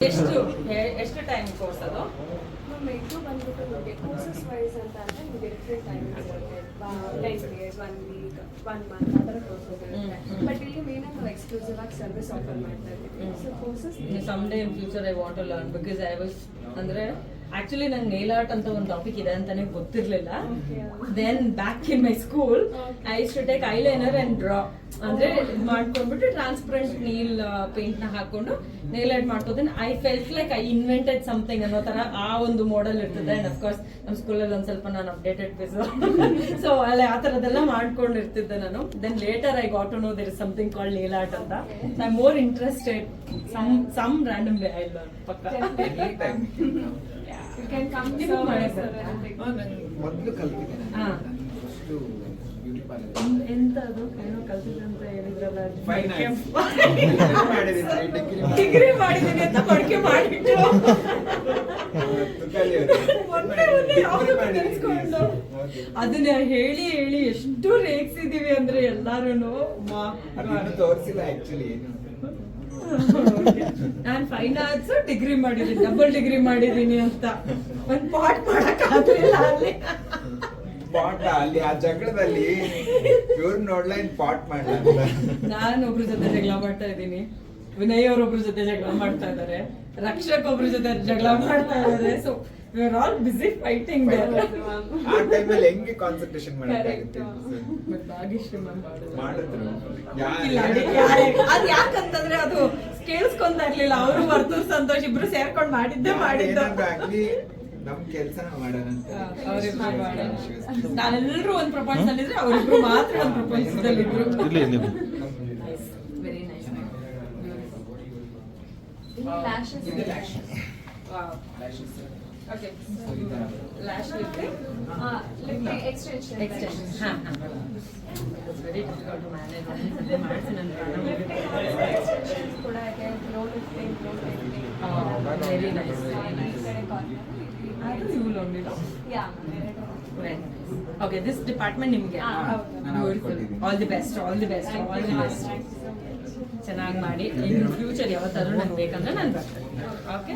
ಎಷ್ಟು ಎಷ್ಟು time course ಅದು? ಇದು ಬಂದ್ಬಿಟ್ಟು ನಿಮಗೆ ಕೋರ್ಸಸ್ ವೈಸ್ ಅಂತ ಅಂದರೆ ನಿಮಗೆ ಡಿಫ್ರೆಂಟ್ ಟೈಮ್ ಇರುತ್ತೆ. Ten days one week one month ಆ ಥರ ಕೋರ್ಸಸ್ ಇರುತ್ತೆ ಬಟ್ ಇಲ್ಲಿ ಮೇನ್ ನಾವು ಎಕ್ಸ್ಕ್ಲೂಸಿವ್ ಆಗಿ ಸರ್ವಿಸ್ ಆಫರ್ ಮಾಡ್ತಾ ಇದ್ದೀವಿ. So courses some day in future I want to learn because I was ಅಂದ್ರೆ ಆಕ್ಚುಲಿ ನಂಗೆ ನೇಲ್ ಆರ್ಟ್ ಅಂತ ಒಂದು ಟಾಪಿಕ್ ಇದೆ ಅಂತಾನೆ ಗೊತ್ತಿರ್ಲಿಲ್ಲ. Then back in my school I should take eyeliner and draw ಅಂದ್ರೆ ಇದು ಮಾಡ್ಕೊಂಡ್ಬಿಟ್ಟು ಟ್ರಾನ್ಸ್ಪರೆಂಟ್ ನೀಲ್ ಪೇಂಟ್ನ ಹಾಕೊಂಡು ನೇಲ್ ಆರ್ಟ್ ಮಾಡ್ಕೋತೀನಿ. I felt like I invented something ಅನ್ನೋ ತರ ಆ ಒಂದು ಮಾಡೆಲ್ ಇರ್ತದೆ. ಅಂಡ್ ಅಫ್ಕೋರ್ಸ್ ನಮ್ಮ ಸ್ಕೂಲಲ್ಲಿ ಒಂದ್ ಸ್ವಲ್ಪ ನಾನು ಅಪ್ಡೇಟೆಡ್ ಪೀಸ್ ಸೊ ಅಲ್ಲಿ ಆ ತರದೆಲ್ಲ ಮಾಡ್ಕೊಂಡಿರ್ತಿದ್ದೆ ನಾನು. Then later I got to know there is something called nail art ಅಂತ. I more interested some some random way I learn ಪಕ್ಕ. ಯು ಕ್ಯಾನ್ ಕಮ್ ಇದು ಮಾಡಿದ್ದೆ. ಮೊದಲು ಕಲ್ತಿದ್ದೇನೆ. ಅಷ್ಟು ಬ್ಯೂಟಿ ಪಾರ್ಲರ್ ಎನ್- ಎಂತ ಅದು ಏನೋ ಕಲ್ತಿದ್ದೆ ಅಂತ ಹೇಳಿದ್ರಲ್ಲ ಡಿಗ್ರಿ ಮಾಡಿದ್ದೀನಿ. ಅಂತ ಕೊಡ್ಕೆ ಮಾಡಿಟ್ಟು ಅದನ್ನ ಹೇಳಿ ಹೇಳಿ ಎಷ್ಟು ರೇಗ್ಸಿದೀವಿ ಅಂದ್ರೆ ಎಲ್ಲಾರು ತೋರಿಸಿಲ್ಲ ಆಕ್ಚುಲಿ ನಾನ್ ಫೈನ್ ಆರ್ಟ್ಸ್ ಡಿಗ್ರಿ ಮಾಡಿದೀನಿ ಡಬಲ್ ಡಿಗ್ರಿ ಮಾಡಿದೀನಿ ಅಂತ. ಒಂದ್ ಪಾಟ್ ಮಾಡಕ್ ಆಗ್ಲಿಲ್ಲ ಅಲ್ಲಿ. ಪಾಟ್ ಅಲ್ಲಿ ಆ ಜಗಳದಲ್ಲಿ ಇವ್ರು ನೋಡ್ಲಾ ಇನ್ ಪಾಟ್ ಮಾಡ್ಲಾ ಅಂತ. ನಾನು ಒಬ್ರ ಜೊತೆ ಜಗಳ ಮಾಡ್ತಾ ಇದ್ದೀನಿ. ವಿನಯ್ ಅವರೊಬ್ರ ಜೊತೆ ಜಗಳ ಮಾಡ್ತಾ ಇದ್ದಾರೆ ರಕ್ಷಕ್ ಒಬ್ರ ಜೊತೆ ಜಗಳ ಮಾಡ್ತಾ ಇದ್ದಾರೆ so we are all busy fighting ಆ ಟೈಮಲ್ಲಿ ಹೆಂಗೆ ಕಾನ್ಸಂಟ್ರೇಷನ್ ಮಾಡಕ್ಕಾಗುತ್ತೆ ಬಟ್ ಭಾಗ್ಯಶ್ರೀ ಮ್ಯಾಮ್ ಮಾಡಿದ್ರು. ಇಲ್ಲ, ಅದು ಯಾಕಂತಂದ್ರೆ ಅದು ಕೇಳಿಸ್ಕೊಂತ ಇರ್ಲಿಲ್ಲ. ಅವರು ವರ್ತೂರ್ ಸಂತೋಷ್ ಇಬ್ರು ಸೇರ್ಕೊಂಡು ಮಾಡಿದ್ದೆ ಮಾಡಿದ್ದು. ನಮ್ ಕೆಲ್ಸನ ಮಾಡೋಣ ನಾವೆಲ್ಲರೂ ಒಂದ್ ಪ್ರಪಂಚದಲ್ಲಿದ್ರೆ ಅವರಿಬ್ರು ಮಾತ್ರ ಒಂದ್ ಪ್ರಪಂಚದಲ್ಲಿದ್ರು. Very nice lashes lashes wow Lashes. Okay So ಈ ತರ. Lash lifting lip extension extension ಹಾಂ ಹಾಂ ವೆರಿ ಡಿಫಿಕಲ್ಟ್ ಟು ಮ್ಯಾನೇಜ್ ಒಂದ್ಸತಿ ಮಾಡಿಸಿ ನನ್ನ ಪ್ರಾಣ ಹೋಗಿತ್ತು. ಎಕ್ಸ್ಟೆನ್ಷನ್ ಕೂಡ ಇದೆ glow lifting glow Oh, very nice, very ಈ nice. ಕಡೆ ಕಾರ್ನರ್ ಅದು ಇವ್ಳು ಒಂದಿಲ್ಲ ಯಾ ಓಕೆ ದಿಸ್ ಡಿಪಾರ್ಟ್ಮೆಂಟ್ ನಿಮಗೆ ಹಾ, ಹೌದು. ನಾನು ಓದ್ಕೊಂಡಿದ್ದೀನಿ. All the best all the best all the best ಚೆನ್ನಾಗಿ ಮಾಡಿ ಇನ್ ಫ್ಯೂಚರ್ ಯಾವತ್ತಾದ್ರೂ ನಂಗೆ ಬೇಕಂದ್ರೆ ನಾನು ಬರ್ತೇನೆ ಓಕೆ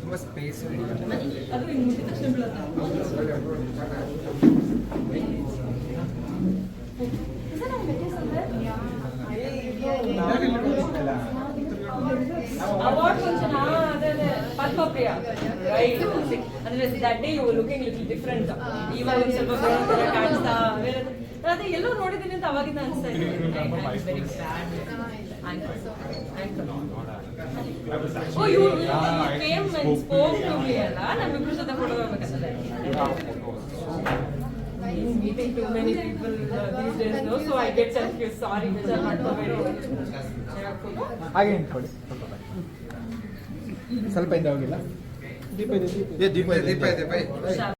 ತುಂಬಾ ಸ್ಪೇಸ್ ಅದು ಹಿಂಗೆ ಮುಟ್ಟಿದ ತಕ್ಷಣ ಬೀಳುತ್ತೆ ಅವಾರ್ಡ್ ಫಂಕ್ಷನ್ ಅದೇ ಅದೇ ಪದ್ಮಪ್ರಿಯ ರೈಟ್ ಅಂದ್ರೆ that day you looking little different ಇವಾಗ ಒಂದು ಸ್ವಲ್ಪ ಬೇರೆ ಥರ ಕಾಣಿಸ್ತಾ ಬೇರೆ ತರ- ಅದೇ ಎಲ್ಲೋ ನೋಡಿದ್ದೀನಿ ಅಂತ ಅವಾಗಿಂದ ಅನಿಸ್ತಾ ಇದೆ. ಓ ಕೇಮ್ ಅಂಡ್ ಸ್ಪೋಕ್ ಅಲ್ಲ? ನಮ್ಮಿಬ್ರ ಜೊತೆ ಫೋಟೋ ಹೋಗ್ಬೇಕಂತದೆ meeting too many people uh, these days, no? So I get confused. Sorry, ಬೇಜಾರ್ ಮಾಡ್ಕೋಬೇಡಿ. ಹಾಗೆ ಇಟ್ಕೊಳ್ಳಿ ಸ್ವಲ್ಪ ಇಂದ ಹೋಗಿಲ್ಲ ಏ, ದೀಪ ಇದೆ, ದೀಪ ಇದೆ ಬೈ. ಹುಷಾರ್.